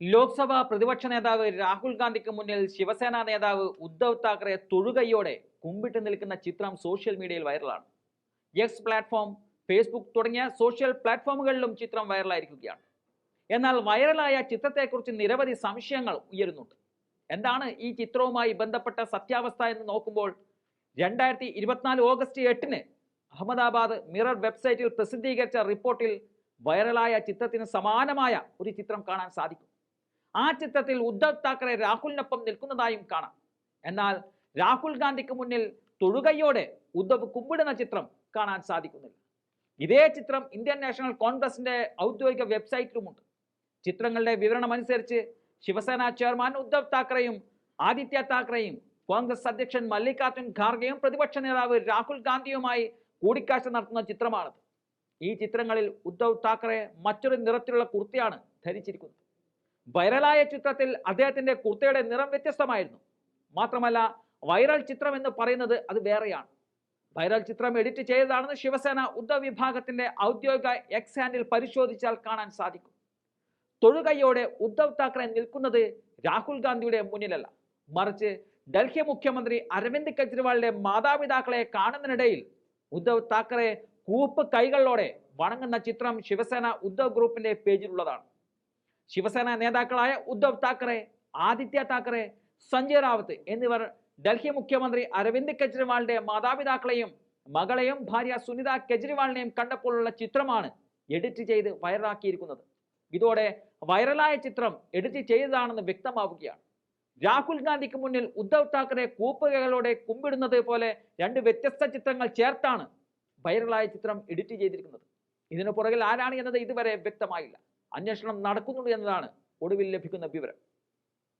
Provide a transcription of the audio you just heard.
ലോക്സഭാ പ്രതിപക്ഷ നേതാവ് രാഹുൽ ഗാന്ധിക്ക് മുന്നിൽ ശിവസേന നേതാവ് ഉദ്ധവ് താക്കറെ തൊഴുകയോടെ കുമ്പിട്ട് നിൽക്കുന്ന ചിത്രം സോഷ്യൽ മീഡിയയിൽ വൈറലാണ്. എക്സ് പ്ലാറ്റ്ഫോം ഫേസ്ബുക്ക് തുടങ്ങിയ സോഷ്യൽ പ്ലാറ്റ്ഫോമുകളിലും ചിത്രം വൈറലായിരിക്കുകയാണ്. എന്നാൽ വൈറലായ ചിത്രത്തെക്കുറിച്ച് നിരവധി സംശയങ്ങൾ ഉയരുന്നുണ്ട്. എന്താണ് ഈ ചിത്രവുമായി ബന്ധപ്പെട്ട സത്യാവസ്ഥ എന്ന് നോക്കുമ്പോൾ രണ്ടായിരത്തി ഇരുപത്തിനാല് ഓഗസ്റ്റ് എട്ടിന് അഹമ്മദാബാദ് മിറർ വെബ്സൈറ്റിൽ പ്രസിദ്ധീകരിച്ച റിപ്പോർട്ടിൽ വൈറലായ ചിത്രത്തിന് സമാനമായ ഒരു ചിത്രം കാണാൻ സാധിക്കും. ആ ചിത്രത്തിൽ ഉദ്ധവ് താക്കറെ രാഹുലിനൊപ്പം നിൽക്കുന്നതായും കാണാം. എന്നാൽ രാഹുൽ ഗാന്ധിക്ക് മുന്നിൽ തൊഴുകയോടെ ഉദ്ധവ് കുമ്പിടുന്ന ചിത്രം കാണാൻ സാധിക്കുന്നില്ല. ഇതേ ചിത്രം ഇന്ത്യൻ നാഷണൽ കോൺഗ്രസിന്റെ ഔദ്യോഗിക വെബ്സൈറ്റിലുമുണ്ട്. ചിത്രങ്ങളുടെ വിവരണം അനുസരിച്ച് ശിവസേന ചെയർമാൻ ഉദ്ധവ് താക്കറെയും ആദിത്യ താക്കറെയും കോൺഗ്രസ് അധ്യക്ഷൻ മല്ലികാർജുൻ ഖാർഗെയും പ്രതിപക്ഷ നേതാവ് രാഹുൽ ഗാന്ധിയുമായി കൂടിക്കാഴ്ച നടത്തുന്ന ചിത്രമാണത്. ഈ ചിത്രങ്ങളിൽ ഉദ്ധവ് താക്കറെ മറ്റൊരു നിറത്തിലുള്ള കുർത്തിയാണ് ധരിച്ചിരിക്കുന്നത്. വൈറലായ ചിത്രത്തിൽ അദ്ദേഹത്തിന്റെ കുർത്തയുടെ നിറം വ്യത്യസ്തമായിരുന്നു. മാത്രമല്ല വൈറൽ ചിത്രം എന്ന് പറയുന്നത് അത് വേറെയാണ്. വൈറൽ ചിത്രം എഡിറ്റ് ചെയ്തതാണെന്ന് ശിവസേന ഉദ്ധവ് വിഭാഗത്തിന്റെ ഔദ്യോഗിക എക്സ് ഹാൻഡിൽ പരിശോധിച്ചാൽ കാണാൻ സാധിക്കും. തൊഴുകയോടെ ഉദ്ധവ് താക്കറെ നിൽക്കുന്നത് രാഹുൽ ഗാന്ധിയുടെ മുന്നിലല്ല. മറിച്ച് ഡൽഹി മുഖ്യമന്ത്രി അരവിന്ദ് കെജ്രിവാളിന്റെ മാതാപിതാക്കളെ കാണുന്നതിനിടയിൽ ഉദ്ധവ് താക്കറെ കൂപ്പ് കൈകളിലോടെ വണങ്ങുന്ന ചിത്രം ശിവസേന ഉദ്ധവ് ഗ്രൂപ്പിന്റെ പേജിലുള്ളതാണ്. ശിവസേന നേതാക്കളായ ഉദ്ധവ് താക്കറെ ആദിത്യ താക്കറെ സഞ്ജയ് റാവത്ത് എന്നിവർ ഡൽഹി മുഖ്യമന്ത്രി അരവിന്ദ് കെജ്രിവാളിന്റെ മാതാപിതാക്കളെയും മകളെയും ഭാര്യ സുനിത കെജ്രിവാളിനെയും കണ്ടപ്പോഴുള്ള ചിത്രമാണ് എഡിറ്റ് ചെയ്ത് വൈറലാക്കിയിരിക്കുന്നത്. ഇതോടെ വൈറലായ ചിത്രം എഡിറ്റ് ചെയ്തതാണെന്ന് വ്യക്തമാവുകയാണ്. രാഹുൽ ഗാന്ധിക്ക് മുന്നിൽ ഉദ്ധവ് താക്കറെ കൂപ്പുകകളോടെ കുമ്പിടുന്നത് പോലെ രണ്ട് വ്യത്യസ്ത ചിത്രങ്ങൾ ചേർത്താണ് വൈറലായ ചിത്രം എഡിറ്റ് ചെയ്തിരിക്കുന്നത്. ഇതിനു പുറകിൽ ആരാണ് എന്നത് ഇതുവരെ വ്യക്തമായില്ല. അന്വേഷണം നടക്കുന്നുണ്ട് എന്നതാണ് ഒടുവിൽ ലഭിക്കുന്ന വിവരം.